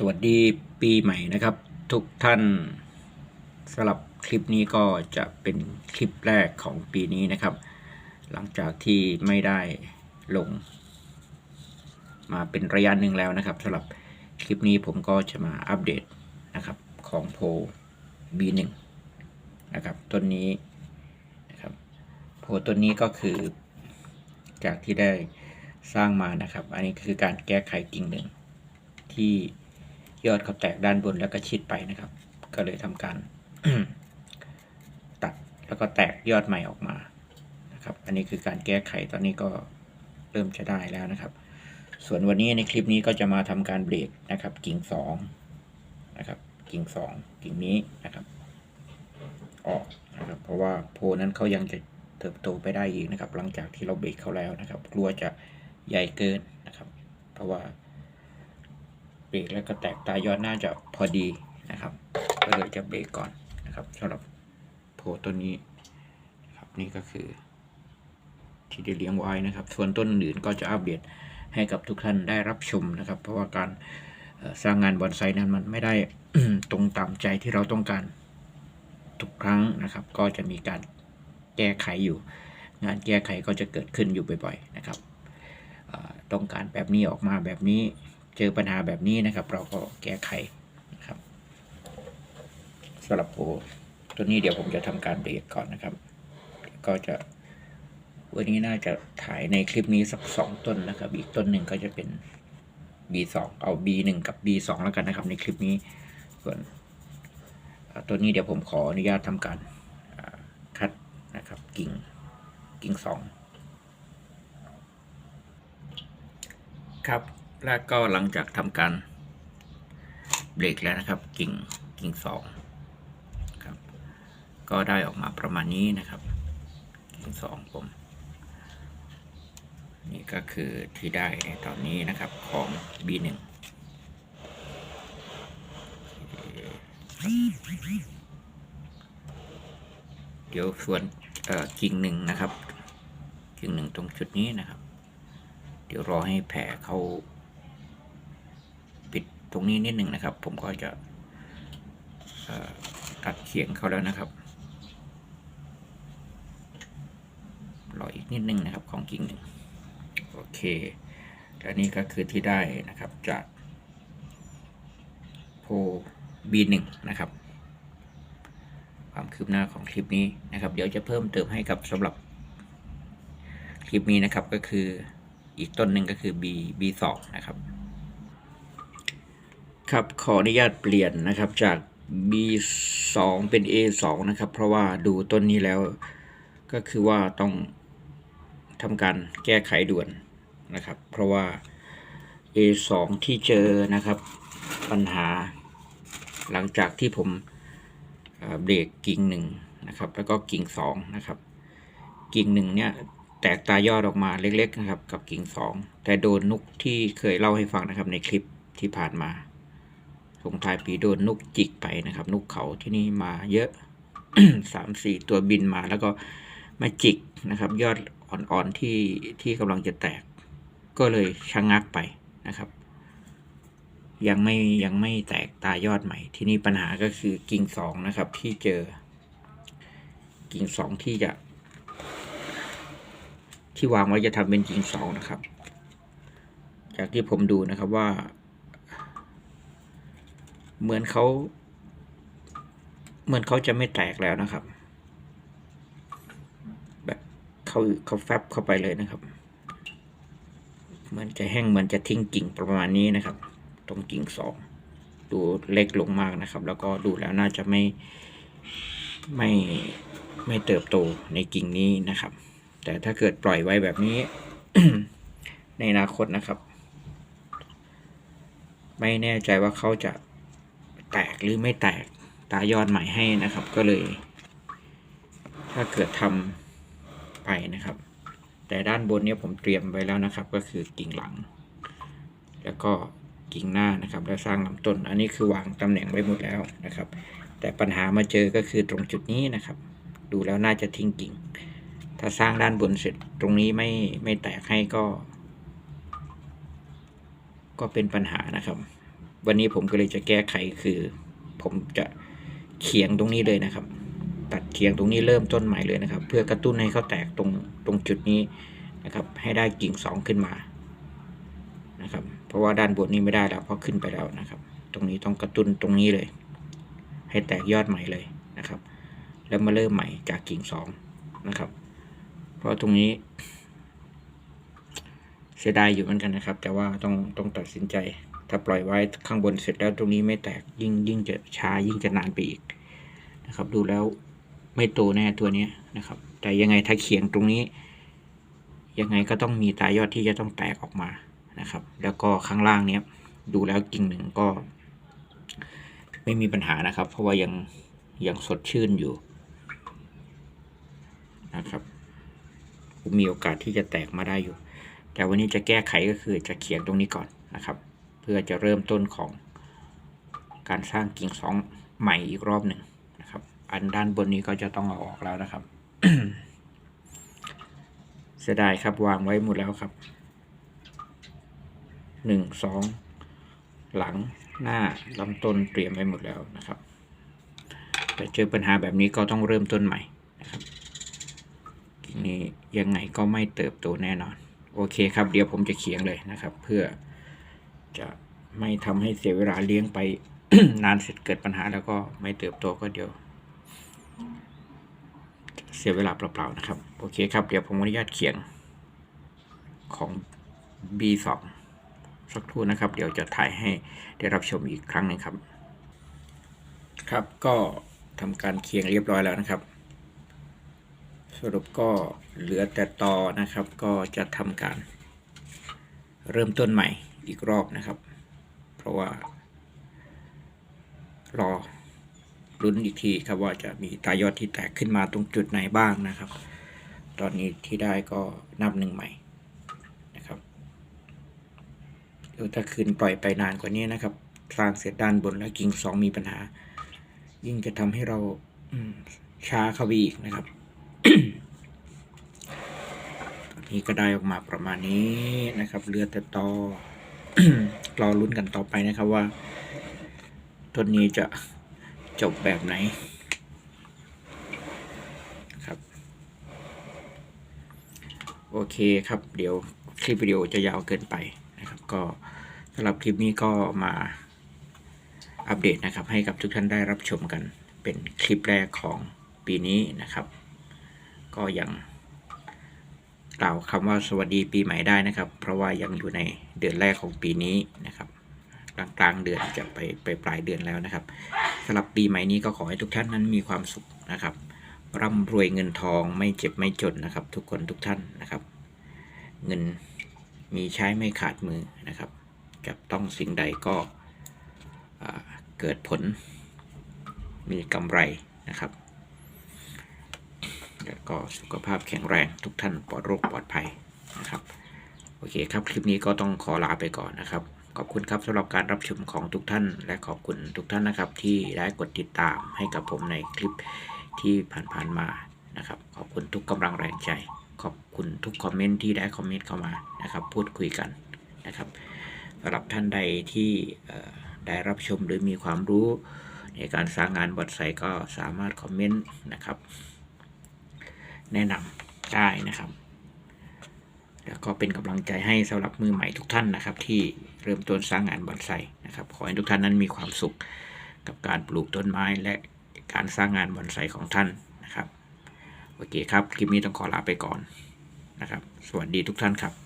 สวัสดีปีใหม่นะครับ ทุกท่านสำหรับคลิปนี้ก็จะเป็นคลิปแรกของปีนี้นะครับ หลังจากที่ไม่ได้ลง มาเป็นระยะหนึ่งแล้วนะครับสำหรับคลิปนี้ผมก็จะมาอัปเดตนะครับของโพ B1 นะครับต้นนี้นะครับโพต้นนี้ก็คือจากที่ได้สร้างมานะครับ อันนี้คือการแก้ไขกิ่งหนึ่งที่ ยอดเขาแตกด้านบนแล้วก็ชิดไปนะครับ ก็เลยทำการตัดแล้วก็แตกยอดใหม่ออกมานะครับ อันนี้คือการแก้ไขตอนนี้ก็เริ่มจะได้แล้วนะครับ ส่วนวันนี้ในคลิปนี้ก็จะมาทำการเบรกนะครับ กิ่งสองนะครับ กิ่งสองกิ่งนี้นะครับ ออกนะครับ เพราะว่าโพนั้นเขายังจะเติบโตไปได้อีกนะครับ หลังจากที่เราเบรกเขาแล้วนะครับ กลัวจะใหญ่เกินนะครับ เพราะว่า เบรกแล้วก็แตกตายอดน่าจะพอดีนะครับ ก็เลยจะเบรกก่อนนะครับสำหรับโพต้นนี้นครับนี่ก็คือ ที่ได้เลี้ยงไว้นะครับ ส่วนต้นอื่นก็จะอัปเดตให้กับทุกท่านได้รับชมนะครับ เพราะว่าการสร้างงานบอนไซนั้นมันไม่ได้ตรงตามใจที่เราต้องการทุกครั้งนะครับ ก็จะมีการแก้ไขอยู่ งานแก้ไขก็จะเกิดขึ้นอยู่บ่อยๆนะครับต้องการแบบนี้ออกมาแบบนี้ เจอปัญหาแบบนี้นะครับ เราก็แก้ไขนะครับสำหรับโอตัวนี้เดี๋ยวผมจะทำการเบรกก่อนนะครับ ก็จะวันนี้น่าจะถ่ายในคลิปนี้สักสองต้นนะครับ อีกต้นหนึ่งก็จะเป็น B2 เอา B1 กับ B2 แล้วกันนะครับ ในคลิปนี้ส่วนตัวนี้เดี๋ยวผมขออนุญาตทำการคัดนะครับกิ่งกิ่งสองครับ แล้วก็หลังจากทำการเบรกแล้วนะครับ กิ่งกิ่งสองครับก็ได้ออกมาประมาณนี้นะครับ กิ่งสองผมนี่ก็คือที่ได้ในตอนนี้นะครับของ B1 เดี๋ยวส่วนเอ่อกิ่งหนึ่งนะครับ กิ่งหนึ่งตรงจุดนี้นะครับ เดี๋ยวรอให้แผลเขา รงนี้นิดหนึ่งนะครับ ผมก็จะตัดเขียงเขาแล้วนะครับรออีกนิดนึงนะครับของกิ่งหนึ่งโอเคและนี่ก็คือที่ได้นะครับจากโพ B1 นะครับ ความคืบหน้าของคลิปนี้นะครับ เดี๋ยวจะเพิ่มเติมให้กับสำหรับคลิปนี้นะครับก็คืออีกต้นหนึ่งก็คือ B B2 นะครับ ครับขออนุญาตเปลี่ยนนะครับจาก B2 เป็น A2 นะครับ เพราะว่าดูต้นนี้แล้ว ก็คือว่าต้องทำการแก้ไขด่วนนะครับ เพราะว่า A2 ที่เจอนะครับปัญหาหลังจากที่ผมเบรกกิ่งหนึ่งนะครับ แล้วก็กิ่งสองนะครับ กิ่งหนึ่งเนี่ยแตกตายอดออกมาเล็ก ๆ นะครับ กับกิ่งสองแต่โดนนุกที่เคยเล่าให้ฟังนะครับในคลิปที่ผ่านมา ส่งท้ายปีโดนนกจิกไปนะครับ นกเขาที่นี่มาเยอะสามสี่ตัวบินมาแล้วก็มาจิกนะครับ ยอดอ่อนๆที่ที่กำลังจะแตก ก็เลยชะงงักไปนะครับ ยังไม่ยังไม่แตกตายอดใหม่ ที่นี่ปัญหาก็คือกิ่งสองนะครับ ที่เจอ กิ่งสองที่จะ ที่วางไว้จะทำเป็นกิ่งสองนะครับ จากที่ผมดูนะครับว่า เหมือนเขาเหมือนเขาจะไม่แตกแล้วนะครับ แบบเขาเขาแฟบเข้าไปเลยนะครับ เหมือนจะแห้งเหมือนจะทิ้งกิ่งประมาณนี้นะครับ ตรงกิ่งสองดูเล็กลงมากนะครับ แล้วก็ดูแล้วน่าจะไม่ไม่ไม่เติบโตในกิ่งนี้นะครับ แต่ถ้าเกิดปล่อยไว้แบบนี้ ในอนาคตนะครับ ไม่แน่ใจว่าเขาจะ แตกหรือไม่แตกตายอดใหม่ให้นะครับ ก็เลย ถ้าเกิดทำไปนะครับ แต่ด้านบนเนี่ยผมเตรียมไว้แล้วนะครับ ก็คือกิ่งหลัง แล้วก็กิ่งหน้านะครับ แล้วสร้างลำต้น อันนี้คือวางตำแหน่งไว้หมดแล้วนะครับ แต่ปัญหามาเจอก็คือตรงจุดนี้นะครับ ดูแล้วน่าจะทิ้งกิ่ง ถ้าสร้างด้านบนเสร็จตรงนี้ไม่ไม่แตกให้ก็ ก็เป็นปัญหานะครับ วันนี้ผมก็เลยจะแก้ไขคือ ผมจะเขียงตรงนี้เลยนะครับ ตัดเขียงตรงนี้เริ่มต้นใหม่เลยนะครับ เพื่อกระตุ้นให้เขาแตกตรงตรงจุดนี้นะครับ ให้ได้กิ่งสองขึ้นมานะครับ เพราะว่าด้านบนนี้ไม่ได้แล้วเพราะขึ้นไปแล้วนะครับ ตรงนี้ต้องกระตุ้นตรงนี้เลย ให้แตกยอดใหม่เลยนะครับ แล้วมาเริ่มใหม่จากกิ่งสองนะครับ เพราะตรงนี้เสียดายอยู่เหมือนกันนะครับ แต่ว่าต้องต้องตัดสินใจ ถ้าปล่อยไว้ข้างบนเสร็จแล้วตรงนี้ไม่แตกยิ่งยิ่งจะช้ายิ่งจะนานไปอีกนะครับ ดูแล้วไม่โตแน่ตัวนี้นะครับ แต่ยังไงถ้าเขียงตรงนี้ ยังไงก็ต้องมีตายอดที่จะต้องแตกออกมานะครับ แล้วก็ข้างล่างเนี้ยดูแล้วกิ่งหนึ่งก็ ไม่มีปัญหานะครับ เพราะว่ายังยังสดชื่นอยู่นะครับมีโอกาสที่จะแตกมาได้อยู่ แต่วันนี้จะแก้ไขก็คือจะเขียนตรงนี้ก่อนนะครับ พื่อจะเริ่มต้นของการสร้างกิ่งสองใหม่อีกรอบหนึ่งนะครับ อันด้านบนนี้ก็จะต้องเอาออกแล้วนะครับ เสียดายครับวางไว้หมดแล้วครับหนึ่งสองหลังหน้าลำต้นเตรียมไว้หมดแล้วนะครับแต่เจอปัญหาแบบนี้ก็ต้องเริ่มต้นใหม่นะครับกิ่งนี้ยังไงก็ไม่เติบโตแน่นอน โอเคครับ เดี๋ยวผมจะเขียงเลยนะครับ เพื่อ จะไม่ทำให้เสียเวลาเลี้ยงไป นานเสร็จเกิดปัญหาแล้วก็ไม่เติบโตก็เดี๋ยว เสียเวลาเปล่าๆนะครับ โอเคครับ เดี๋ยวผมอนุญาตเขียงของ B2 สักครู่นะครับ เดี๋ยวจะถ่ายให้ได้รับชมอีกครั้งหนึ่งครับ ครับก็ทำการเคียงเรียบร้อยแล้วนะครับ สรุปก็เหลือแต่ตอนะครับ ก็จะทำการเริ่มต้นใหม่ อีกรอบนะครับ เพราะว่า รอลุ้นอีกทีครับว่าจะมีตายอดที่แตกขึ้นมาตรงจุดไหนบ้างนะครับ ตอนนี้ที่ได้ก็นับหนึ่งใหม่นะครับเดี๋ยวถ้าคืนปล่อยไปนานกว่านี้นะครับสร้างเสร็จด้านบนแล้วกิ่งสองมีปัญหา ยิ่งจะทำให้เราช้าเข้าไปอีกนะครับตอนนี้ก็ได้ออกมาประมาณนี้นะครับเหลือแต่ตอ รอลุ้นกันต่อไปนะครับว่าต้นนี้จะจบแบบไหนครับ โอเคครับ เดี๋ยวคลิปวิดีโอจะยาวเกินไปนะครับ ก็สำหรับคลิปนี้ก็มาอัปเดตนะครับ ให้กับทุกท่านได้รับชมกันเป็นคลิปแรกของปีนี้นะครับ ก็ยัง กล่าวคำว่าสวัสดีปีใหม่ได้นะครับ เพราะว่ายังอยู่ในเดือนแรกของปีนี้นะครับกลางกลางเดือนจะไปไปปลายเดือนแล้วนะครับสำหรับปีใหม่นี้ก็ขอให้ทุกท่านนั้นมีความสุขนะครับ ร่ำรวยเงินทองไม่เจ็บไม่จนนะครับ ทุกคนทุกท่านนะครับ เงินมีใช้ไม่ขาดมือนะครับจับต้องสิ่งใดก็เกิดผลมีกำไรนะครับ ก็สุขภาพแข็งแรงทุกท่านปลอดโรคปลอดภัยนะครับ โอเคครับ คลิปนี้ก็ต้องขอลาไปก่อนนะครับ ขอบคุณครับสำหรับการรับชมของทุกท่าน และขอบคุณทุกท่านนะครับ ที่ได้กดติดตามให้กับผมในคลิปที่ผ่านๆมานะครับ ขอบคุณทุกกำลังแรงใจ ขอบคุณทุกคอมเมนต์ที่ได้คอมเมนต์เข้ามานะครับ พูดคุยกันนะครับสำหรับท่านใดที่ได้รับชมหรือมีความรู้ในการสร้างงานบอดไซก็สามารถคอมเมนต์นะครับ แนะนำได้นะครับ แล้วก็เป็นกำลังใจให้สำหรับมือใหม่ทุกท่านนะครับ ที่เริ่มต้นสร้างงานบอนไซนะครับขอให้ทุกท่านนั้นมีความสุขกับการปลูกต้นไม้และการสร้างงานบอนไซของท่านนะครับโอเคครับ คลิปนี้ต้องขอลาไปก่อนนะครับ สวัสดีทุกท่านครับ